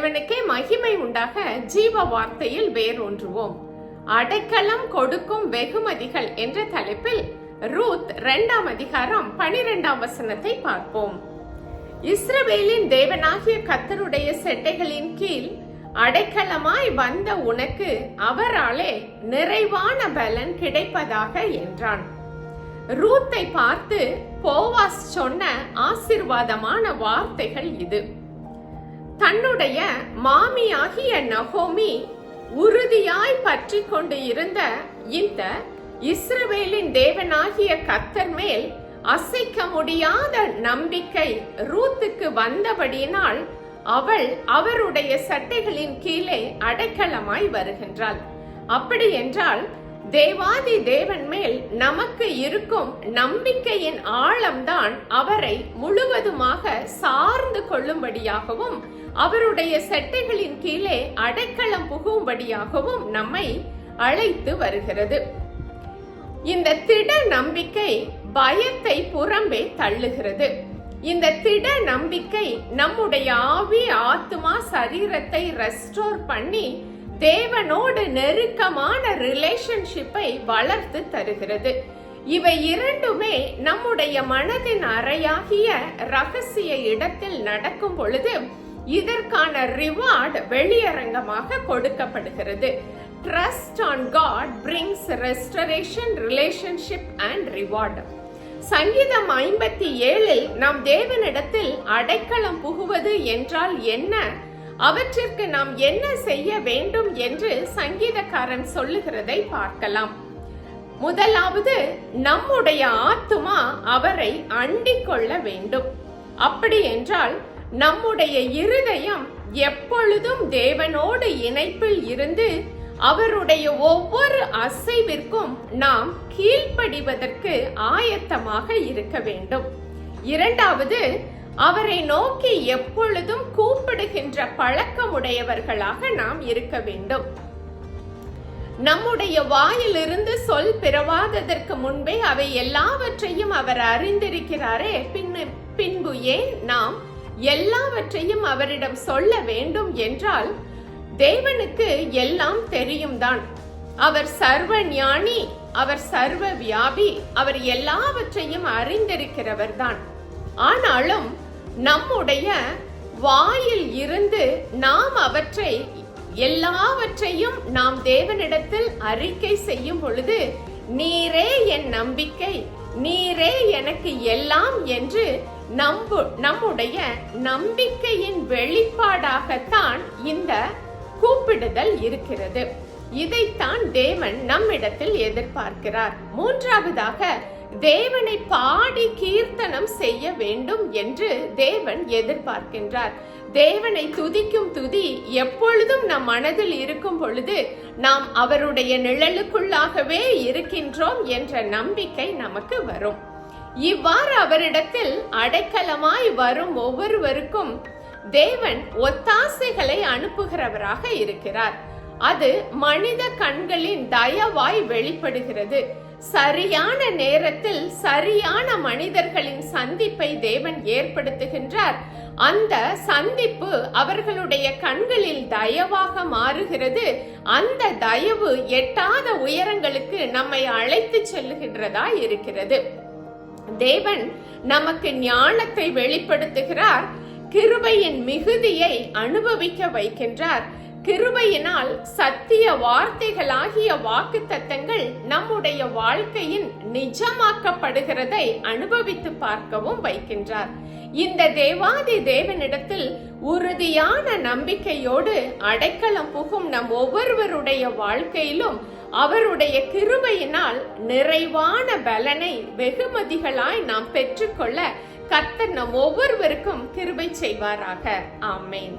தேவனுக்கே மகிமை உண்டாக ஜீவ வார்த்தையில் வேரூன்றுவோம். அடைக்கலம் கொடுக்கும் வெகுமதிகள் என்ற தலைப்பில் ரூத் இரண்டாம் அதிகாரம் பனிரெண்டாம் வசனத்தை பார்ப்போம். இஸ்ரவேலின் தேவனாகிய கத்தருடைய செட்டைகளின் கீழ் அடைக்கலமாய் வந்த உனக்கு அவராலே நிறைவான பலன் கிடைப்பதாக என்றான். ரூத்தை பார்த்து போவாஸ் சொன்ன ஆசிர்வாதமான வார்த்தைகள் இது. தன்னுடைய மாமியாகிய நகோமி உறுதியாய் பற்றி கொண்டு இருந்த இந்த இஸ்ரவேலின் தேவனாகிய கத்தர் மேல் அசைக்க முடியாத நம்பிக்கை ரூத்துக்கு வந்தபடியினால் அவள் அவருடைய சட்டைகளின் கீழே அடைக்கலமாய் வருகின்றாள். அப்படி என்றால் தேவாதி தேவன் மேல் நமக்கு இருக்கும் நம்பிக்கையின் ஆழம்தான் அவரை முழுவதுமாக சார்ந்து கொள்ளும்படியாகவும் அவருடைய செட்டைகளின் கீழே அடைக்கலம் புகும்படியாகவும் நம்மை அழைத்து வருகிறது. இந்த திட நம்பிக்கை பயத்தை புறம்பே தள்ளுகிறது. இந்த திட நம்பிக்கை நம்முடைய ஆவி ஆத்மா சரீரத்தை ரெஸ்டோர் பண்ணி தேவனோடு நெருக்கமான ரிலேஷன்ஷிப்பை வளர்த்து தருகிறது. இவை இரண்டுமே நம்முடைய மனதின் அறையாகிய ரகசிய இடத்தில் நடக்கும் பொழுது இதற்கான ரிவார்ட் வெளியரங்கமாக கொடுக்கப்படுகிறது. Trust on God brings restoration relationship and reward சங்கீதம் ஐம்பத்தி ஏழில் நாம் தேவனிடத்தில் அடைக்கலம் புகுவது என்றால் என்ன? அவற்றிற்கு நாம் என்ன செய்ய வேண்டும் என்று சங்கீதக்காரன் சொல்லுகிறதை பார்க்கலாம். முதலாவது நம்முடைய ஆத்துமா அவரை அண்டிக் கொள்ள வேண்டும். அப்படி என்றால் நம்முடைய இருதயம் எப்பொழுதும் தேவனோடு இணைப்பில் இருந்து அவருடைய ஒவ்வொரு அசைவிற்கும் நாம் கீழ்ப்படிவதற்கு ஆயத்தமாக இருக்க வேண்டும். இரண்டாவது அவரை நோக்கி எப்பொழுதும் கூப்பிடுகின்ற பழக்கமுடையவர்களாக நாம் இருக்க வேண்டும். நம்முடைய வாயிலிருந்து சொல் பிறவாததற்கு முன்பே அவை எல்லாவற்றையும் அவர் அறிந்திருக்கிறாரே. பின்னு பின்பு ஏன் நாம் எல்லாவற்றையும் அவரிடம் சொல்ல வேண்டும் என்றால் தேவனுக்கு எல்லாம் தெரியும் தான் அவர் சர்வ ஞானி அவர் சர்வ வியாபி அவர் எல்லாவற்றையும் அறிந்திருக்கிறவர் தான் ஆனாலும் நம்முடைய வாயில் இருந்து நாம் அவற்றை எல்லாவற்றையும் நாம் தேவனிடத்தில் அறிக்கை செய்யும் பொழுது நீரே என் நம்பிக்கை நீரே எனக்கு எல்லாம் என்று நம்பு நம்முடைய நம்பிக்கையின் வெளிப்பாடாகத்தான் இந்த கூப்பிடுதல் இருக்கிறது. இதைத்தான் தேவன் நம்மிடத்தில் எதிர்பார்க்கிறார். மூன்றாவதாக தேவனை பாடி கீர்த்தனம் செய்ய வேண்டும் என்று தேவன் எதிர்பார்க்கின்றார். தேவனை துதிக்கும் துதி எப்பொழுதும் நம் மனதில் இருக்கும் பொழுது நாம் அவருடைய நிழலுக்குள்ளாகவே இருக்கின்றோம் என்ற நம்பிக்கை நமக்கு வரும். இவ்வாறு அவரிடத்தில் அடைக்கலமாய் வரும் ஒவ்வொருவருக்கும் தேவன் ஒத்தாசைகளை அனுப்புகிறவராக இருக்கிறார். அது மனித கண்களின் தயவாய் வெளிப்படுகிறது. சரியான நேரத்தில் சரியான மனிதர்களின் சந்திப்பை தேவன் ஏற்படுத்துகின்றார். அந்த சந்திப்பு அவர்களுடைய கண்களில் தயவாக மாறுகிறது. அந்த தயவு எட்டாத உயரங்களுக்கு நம்மை அழைத்து செல்லுகின்றதா இருக்கிறது. தேவன் நமக்கு ஞானத்தை வெளிப்படுத்துகிறார். கிருபையின் மிகுதியை அனுபவிக்க வைக்கின்றார். கிருபையினால் சத்திய வார்த்தைகளாகிய வாக்குத்தத்தங்கள் நம்முடைய வாழ்க்கையின் நிஜமாக்கப்படுகிறதை அனுபவித்து பார்க்கவும் வைக்கின்றார். இந்த தேவாதி தேவனிடத்தில் உறுதியான நம்பிக்கையோடு அடைக்கலம் புகும் நம் ஒவ்வொருவருடைய வாழ்க்கையிலும் அவருடைய கிருபையினால் நிறைவான பலனை வெகுமதிகளாய் நாம் பெற்றுக்கொள்ள கத்தர் நம் ஒவ்வொருவருக்கும் கிருபை செய்வாராக. ஆமேன்.